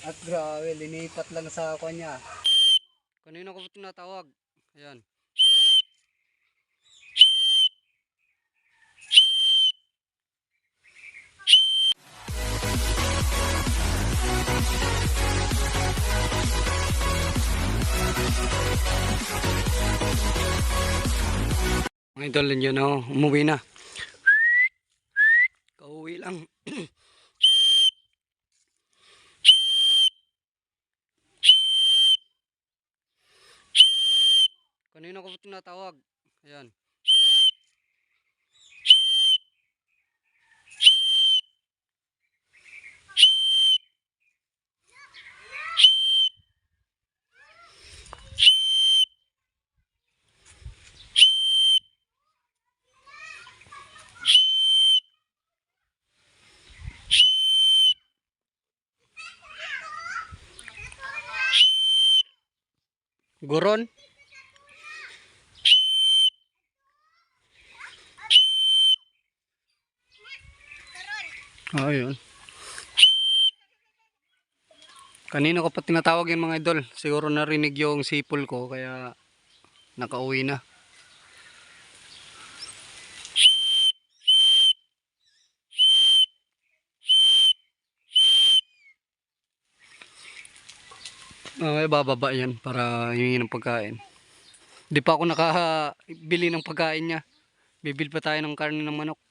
At grabe, linipat lang sa kanya. Kanina ko tinatawag. Ayan. Mga idol yun oh, umuwi na. Kauwi lang. Kanina ko tinatawag. Ayan. Guron. Oh, yun. Kanina ko pa tinatawag yung mga idol. Siguro narinig yung sipol ko kaya nakauwi na. Okay, bababa yan para hihingi ng pagkain. Di pa ako nakabili ng pagkain niya. Bibil pa tayo ng karne ng manok.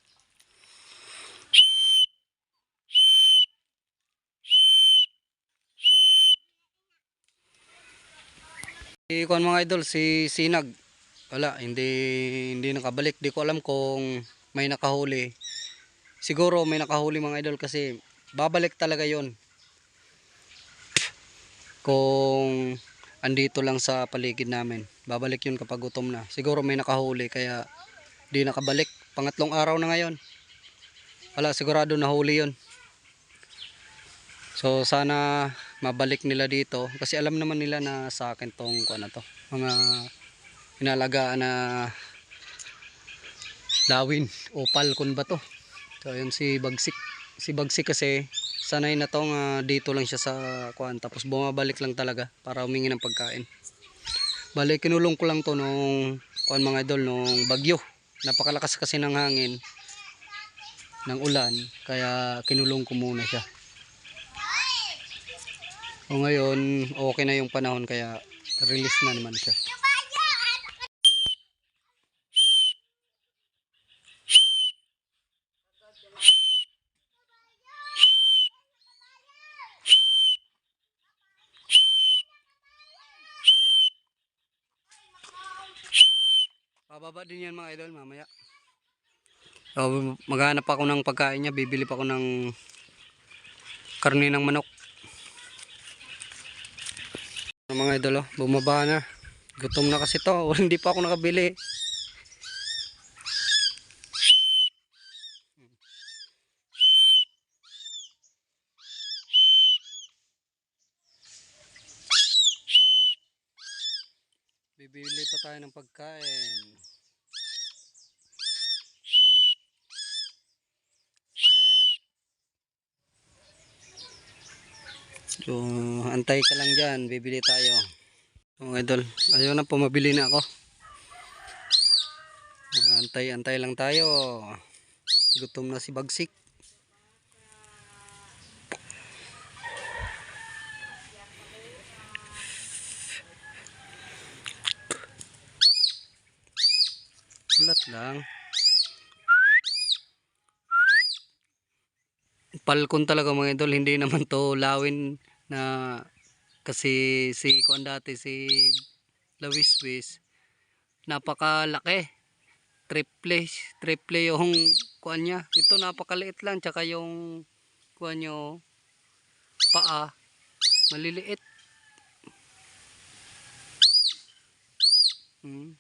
Si kuan mga idol, si Sinag. Wala, hindi hindi nakabalik. Di ko alam kung may nakahuli. Siguro may nakahuli mga idol kasi babalik talaga 'yon. Kung andito lang sa paligid namin. Babalik 'yun kapag gutom na. Siguro may nakahuli kaya di nakabalik. Pangatlong araw na ngayon. Wala, sigurado nahuli 'yon. So sana mabalik nila dito kasi alam naman nila na sa akin tong na to. Mga inalagaan na lawin o palkon ba to. So yun si Bagsik. Si Bagsik kasi sanay na tong ah, dito lang siya sa kuan tapos bumabalik lang talaga para humingi ng pagkain. Bale kinulong ko lang to nung kuan mga idol nung bagyo. Napakalakas kasi ng hangin ng ulan kaya kinulong ko muna siya. O ngayon, okay na yung panahon kaya release na naman siya. Pababa din yan mga idol mamaya. So, maghanap ako ng pagkain niya, bibili pa ako ng karne ng manok. Mga idol, oh, bumaba na. Gutom na kasi to. Hindi pa ako nakabili. Bibili pa tayo ng pagkain. So, antay ka lang dyan. Bibili tayo. Mga idol, ayaw na po, mabili na ako. Antay-antay lang tayo. Gutom na si Bagsik. Ulat lang. Palkon talaga mga idol, hindi naman to lawin na kasi si kuan dati si Lawiswis napakalaki. Triple triple yung kuan niya. Ito napakaliit lang tsaka yung kuan nyo paa. Maliliit. Hmm.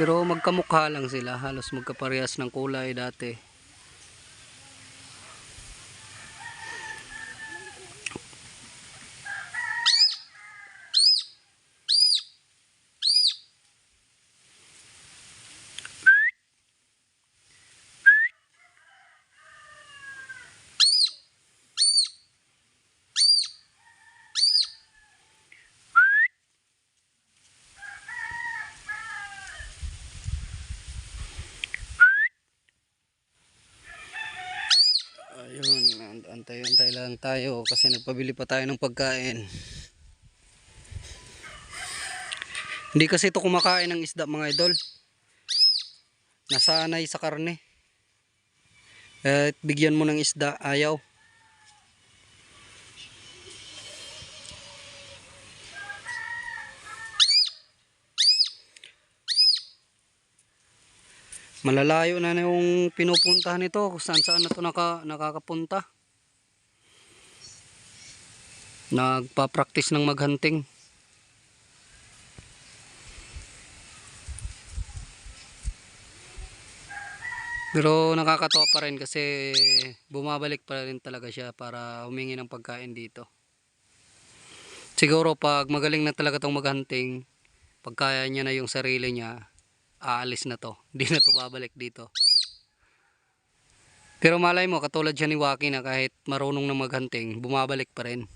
pero magkamukha lang sila halos magkaparehas ng kulay dati Antay-antay lang tayo kasi nagpabili pa tayo ng pagkain. Hindi kasi ito kumakain ng isda mga idol. Nasanay sa karne. At bigyan mo ng isda, ayaw. Malalayo na na yung pinupuntahan nito kung saan saan na ito naka, nakakapunta. Nagpa-practice ng maghunting. Pero nakakatawa pa rin kasi bumabalik pa rin talaga siya para humingi ng pagkain dito. Siguro pag magaling na talaga itong maghunting, pagkaya niya na yung sarili niya, aalis na to. Hindi na to babalik dito. Pero malay mo, katulad siya ni Waki na kahit marunong na maghunting, bumabalik pa rin.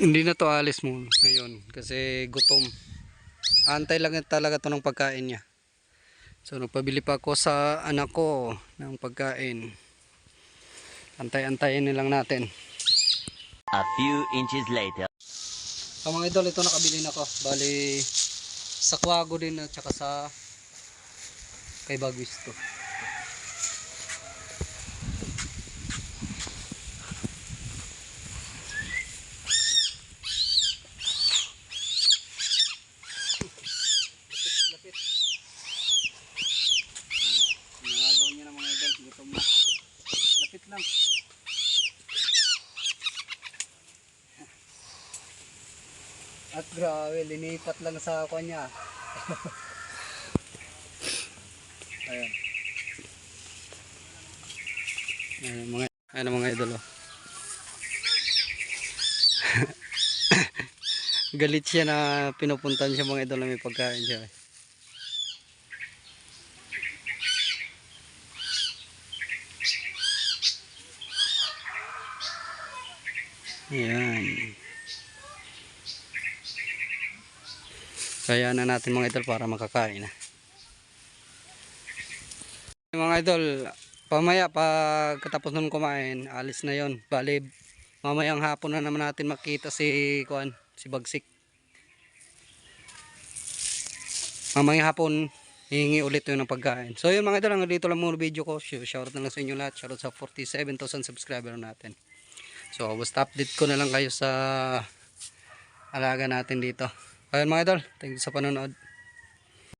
Hindi na to alis mo ngayon kasi gutom. Antay lang talaga to ng pagkain niya. So nagpabili pa ako sa anak ko ng pagkain. Antay-antayin na lang natin. A few inches later. Ang mga idol, ito nakabili na ko. Bali, sa Kwago din at saka sa kay Bagwis to. Lapit, lapit. Nagagawin niya ng mga idol. Gutom na. Lapit lang. At grabe, linipat lang sa kanya. Ayan. Ayan mga, ayan mga idol. oh. Galit siya na pinupuntan siya mga idol na may pagkain siya. Ayan. Kaya na natin mga idol para makakain na. Mga idol, pamaya pag katapos nun kumain, alis na yon. Bali, mamayang hapon na naman natin makita si Kuan, si Bagsik. Mamayang hapon, hihingi ulit yun ng pagkain. So yun mga idol, hanggang dito lang muna video ko. Shoutout na lang sa inyo lahat. Shoutout sa 47,000 subscriber natin. So basta update ko na lang kayo sa alaga natin dito. Ayun mga idol, thank you sa panonood.